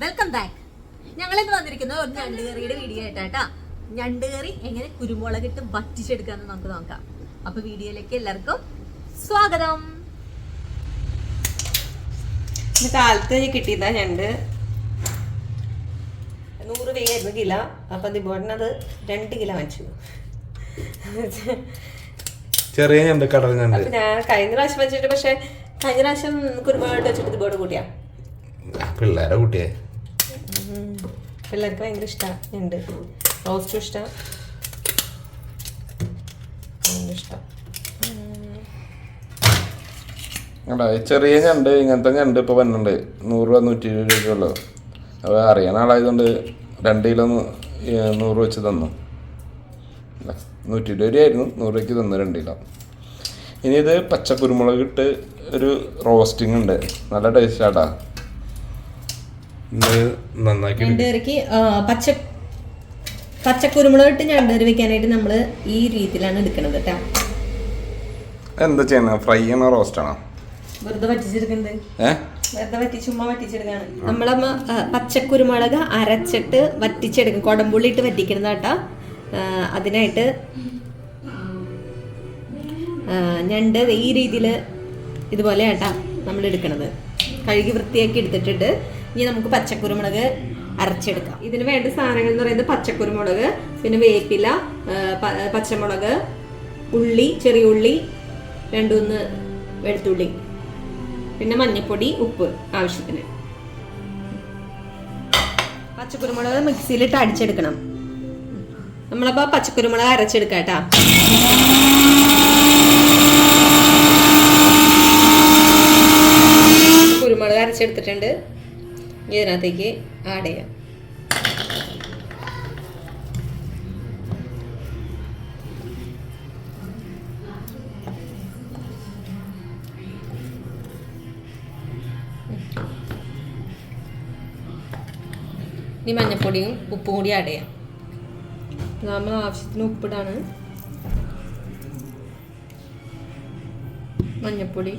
Welcome back ഞങ്ങൾ ഇന്ന് വന്നിരിക്കുന്നത് ഒരു ഞണ്ട് കറിയുടെ വീഡിയോ ആയിട്ടാ ഞണ്ട് കറി എങ്ങനെ കുരുമുളക് ഇട്ട് വറ്റിച്ചെടുക്കാന്ന് നമുക്ക് നോക്കാം. അപ്പൊ വീഡിയോയിലേക്ക് എല്ലാവർക്കും സ്വാഗതം. ഇന്ന് കാലത്ത് കിട്ടിയതാ ഞണ്ട്. നൂറ് രൂപയായിരുന്നു കിലോ. അപ്പം ദിബോട്ടനത് രണ്ട് കിലോ വാങ്ങിച്ചു. ചെറിയ ഞണ്ട് കടൽ ഞണ്ട്. അപ്പൊ ഞാൻ കഴിഞ്ഞ പ്രാവശ്യം വെച്ചിട്ട് പക്ഷെ കഴിഞ്ഞ പ്രാവശ്യം കുരുമുളക് വെച്ചിട്ട് ദിബോട്ട് കൂട്ടിയാ? പിള്ളേരെ കുട്ടിയെ. പിള്ളേർക്ക് ഭയങ്കര ഇഷ്ടം. ഉണ്ട്. റോസ്റ്റും ഇഷ്ടം. ചെറിയ ഞണ്ട് ഇങ്ങനത്തെ ഞണ്ട് ഇപ്പൊ വന്നിട്ടുണ്ട്. നൂറ് രൂപ നൂറ്റി ഇരുപത് രൂപയുള്ളൂ അപ്പോൾ അറിയാൻ ആളായതുകൊണ്ട് രണ്ട് കിലോ നൂറ് രൂപ വെച്ച് തന്നു. നൂറ്റി ഇരുപത് രൂപയായിരുന്നു. നൂറ് രൂപയ്ക്ക് തന്നു രണ്ട് കിലോ. ഇനി ഇത് പച്ച കുരുമുളക് ഇട്ട് ഒരു റോസ്റ്റിംഗ് ഉണ്ട്. നല്ല ടേസ്റ്റാട്ടാ ഇത് നന്നാക്കി പച്ച പച്ചക്കുരുമുളക് ഇട്ട് കറി വെക്കാനായിട്ട് നമ്മൾ ഈ രീതിയിലാണ് എടുക്കുന്നത് കേട്ടോ എന്താ ചെയ്യണ ഫ്രൈ ആണോ റോസ്റ്റ് ആണോ? വെറുതെ വറ്റിച്ചെടുക്കുന്നത് ഏ? വെറുതെ വറ്റി ചുമ്മാ വറ്റിച്ചെടുക്കാണ് നമ്മളമ്മ പച്ചക്കുരുമുളക് അരച്ചിട്ട് വറ്റിച്ചെടുക്കും. കൊടമ്പുള്ളി ഇട്ട് വറ്റിക്കുന്നത് കേട്ടോ അതിനായിട്ട് ഞണ്ട് ഈ രീതിയിൽ ഇതുപോലെ കേട്ടോ നമ്മൾ എടുക്കണത് കഴുകി വൃത്തിയാക്കി എടുത്തിട്ടുണ്ട് ഇനി നമുക്ക് പച്ചക്കുരുമുളക് അരച്ചെടുക്കാം. ഇതിന് വേണ്ട സാധനങ്ങൾ എന്ന് പറയുന്നത് പച്ചക്കുരുമുളക് പിന്നെ വേപ്പില പച്ചമുളക് ഉള്ളി ചെറിയ ഉള്ളി രണ്ടുമൂന്ന് വെളുത്തുള്ളി പിന്നെ മഞ്ഞൾപ്പൊടി ഉപ്പ് ആവശ്യത്തിന്. പച്ചക്കുരുമുളക് മിക്സിയിലിട്ട് അടിച്ചെടുക്കണം. നമ്മളപ്പോ പച്ചക്കുരുമുളക് അരച്ചെടുക്കാം കേട്ടാ. കുരുമുളക് അരച്ചെടുത്തിട്ടുണ്ട്. ഇതിനകത്തേക്ക് ആഡ് ചെയ്യാം. ഇനി മഞ്ഞപ്പൊടിയും ഉപ്പും കൂടി ആഡ് ചെയ്യാം. നമ്മൾ ആവശ്യത്തിന് ഉപ്പിടാണ്. മഞ്ഞൾപ്പൊടി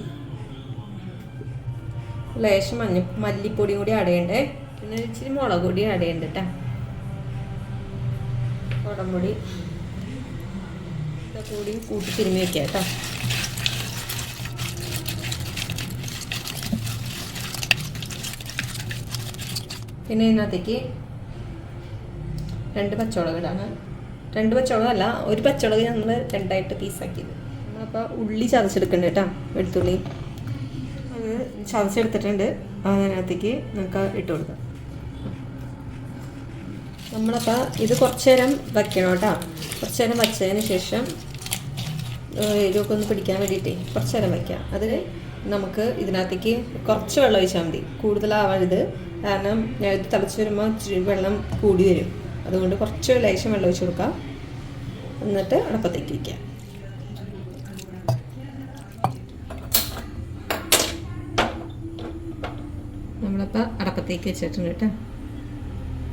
ലേശം മഞ്ഞ മല്ലിപ്പൊടിയും കൂടി അടയണ്ടേ പിന്നെ ഇച്ചിരി മുളക് പൊടി ചെയ്യണ്ട കേട്ടാ കുടംപൊടി ഇതൊക്കെ കൂടി കൂട്ടി തിരുമ്മി വെക്കാം കേട്ടോ പിന്നെ ഇതിനകത്തേക്ക് രണ്ട് പച്ചമുളക് ഇടാണ് രണ്ട് പച്ചമുളക് അല്ല ഒരു പച്ചമുളക് നമ്മൾ രണ്ടായിട്ട് പീസാക്കിയത് നമ്മളപ്പോൾ ഉള്ളി ചതച്ചെടുക്കണ്ട കേട്ടോ വെളുത്തുള്ളി. ചതച്ചെടുത്തിട്ടുണ്ട്. അതിനകത്തേക്ക് നമുക്ക് ഇട്ട് കൊടുക്കാം. നമ്മളപ്പോൾ ഇത് കുറച്ച് നേരം വയ്ക്കണം കേട്ടോ. കുറച്ച് നേരം വച്ചതിന് ശേഷം എരിവൊക്കെ ഒന്ന് പിടിക്കാൻ വേണ്ടിയിട്ടേ കുറച്ച് നേരം വയ്ക്കാം. അത് നമുക്ക് ഇതിനകത്തേക്ക് കുറച്ച് വെള്ളം ഒഴിച്ചാൽ മതി. കൂടുതലാവരുത് കാരണം ഞാൻ ഇത് തിളച്ച് വരുമ്പോൾ ഇച്ചിരി വെള്ളം കൂടി വരും. അതുകൊണ്ട് കുറച്ച് ലേശം വെള്ളം ഒഴിച്ച് കൊടുക്കാം. എന്നിട്ട് അടപ്പത്തേക്ക് വയ്ക്കാം. നമ്മളിപ്പോൾ അടപ്പത്തേക്ക് വെച്ചിട്ടുണ്ട് കേട്ടോ.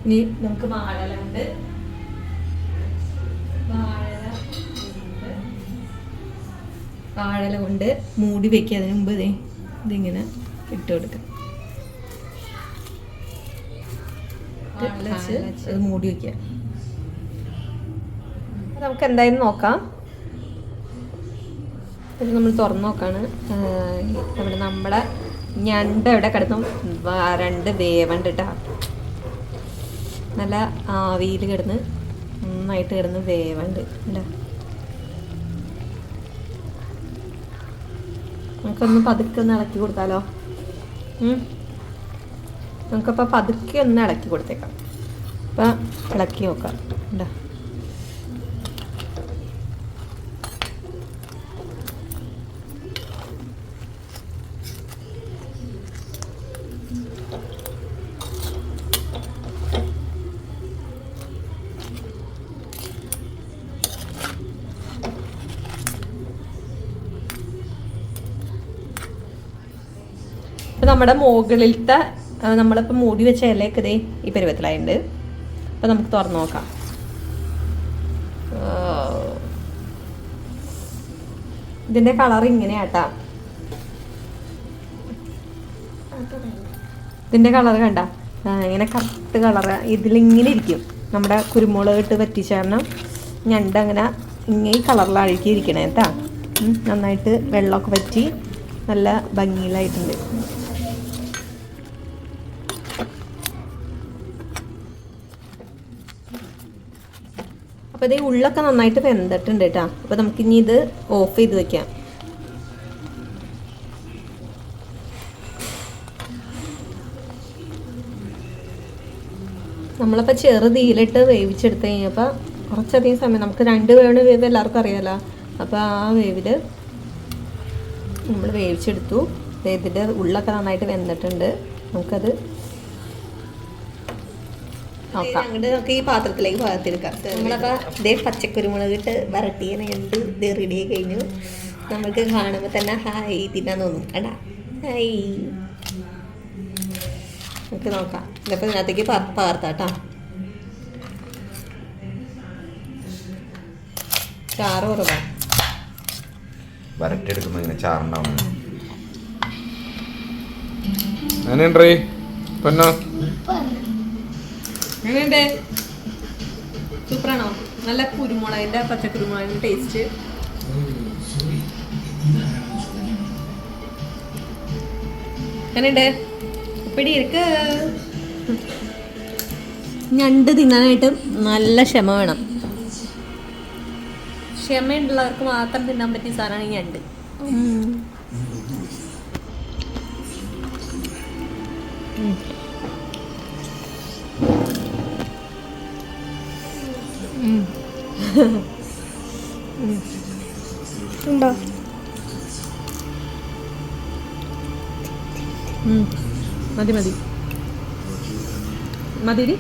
ഇനി നമുക്ക് വാഴലുണ്ട് വാഴല കൊണ്ട് മൂടി വെക്കുക അതിന് മുമ്പ് ഇതേ ഇതിങ്ങനെ ഇട്ട് കൊടുക്കാം. അത് മൂടി വെക്കുക. നമുക്ക് എന്തായാലും നോക്കാം. ഇത് നമ്മൾ തുറന്നു നോക്കാണ്. നമ്മുടെ നമ്മുടെ ഞണ്ട് ഇവിടെ കിടന്നും. രണ്ട് വേവണ്ട് കേട്ടോ നല്ല ആവിയിൽ കിടന്ന് നന്നായിട്ട് കിടന്ന് വേവണ്ട് അല്ലേ നമുക്കൊന്ന് പതുക്കെ ഒന്ന് ഇളക്കി കൊടുത്താലോ. നമുക്കപ്പോൾ പതുക്കെ ഒന്ന് ഇളക്കി കൊടുത്തേക്കാം. അപ്പം ഇളക്കി നോക്കാം ഉണ്ടോ അപ്പം നമ്മുടെ മുകളിലത്തെ നമ്മളിപ്പോൾ മൂടി വെച്ച ഇലയൊക്കെ ഇതേ ഈ പരുവത്തിലായിട്ടുണ്ട്. അപ്പം നമുക്ക് തുറന്നു നോക്കാം. ഇതിന്റെ കളർ ഇങ്ങനെയാട്ടാ. ഇതിന്റെ കളർ കണ്ട? ഇങ്ങനെ കറുത്ത് കളർ. ഇതിലിങ്ങനെ ഇരിക്കും. നമ്മുടെ കുരുമുളക് ഇട്ട് പറ്റിച്ച കാരണം ഞണ്ട് അങ്ങനെ ഇങ്ങനെ ഈ കളറിലായിരിക്കും ഇരിക്കണേ നന്നായിട്ട് വെള്ളമൊക്കെ പറ്റി നല്ല ഭംഗിയിലായിട്ടുണ്ട്. അപ്പോൾ ഇത് ഉള്ളൊക്കെ നന്നായിട്ട് വെന്തിട്ടുണ്ട് കേട്ടോ അപ്പോൾ നമുക്ക് ഇനി ഇത് ഓഫ് ചെയ്ത് വെക്കാം. നമ്മളപ്പോൾ ചെറുതീലിട്ട് വേവിച്ചെടുത്ത് കഴിഞ്ഞപ്പോൾ കുറച്ചധികം സമയം നമുക്ക് രണ്ട് വേണ വേവ് എല്ലാവർക്കും അറിയാമല്ലോ അപ്പോൾ ആ വേവിൽ നമ്മൾ വേവിച്ചെടുത്തു. ഇതിന്റെ ഉള്ളൊക്കെ നന്നായിട്ട് വെന്തിട്ടുണ്ട്. നമുക്കത് അങ്ങോട്ട് നമുക്ക് ഈ പാത്രത്തിലേക്ക് പകർത്തിയെടുക്കാം. നമ്മളപ്പോൾ ഇതേ പച്ചക്കുരുമുളക് ഇട്ട് വരട്ടിയ കണ്ട് ഇത് റെഡി ആയി കഴിഞ്ഞു. നമുക്ക് കാണുമ്പോൾ തന്നെ ഹായ് തിന്നാൻ തോന്നും. കണ്ടാ? ഹായ്. നമുക്ക് നോക്കാം. ഇതപ്പോൾ ഇതിനകത്തേക്ക് പകർത്താട്ടോ. ചാറ് കുറവാ. വരട്ടെടുക്കുമ്പോൾ ഇങ്ങനെ ചാറുണ്ടാവും. അങ്ങനെയുണ്ടേ പൊന്നോ? എങ്ങനെയുണ്ട്? സൂപ്പറാണോ? നല്ല കുരുമുളകിന്റെ പച്ചക്കുരുമുളകിന്റെ ടേസ്റ്റ് എങ്ങനെയുണ്ട്? ഇപ്പിടി ഇരിക്ക്. ഞണ്ട് തിന്നാനായിട്ട് നല്ല ക്ഷമ വേണം. ക്ഷമയുള്ളവർക്ക് മാത്രം തിന്നാൻ പറ്റിയ സാധനമാണ് ഈ ഞണ്ട്. ഉം. ഉണ്ടോ. മതി മതി. മതിരി?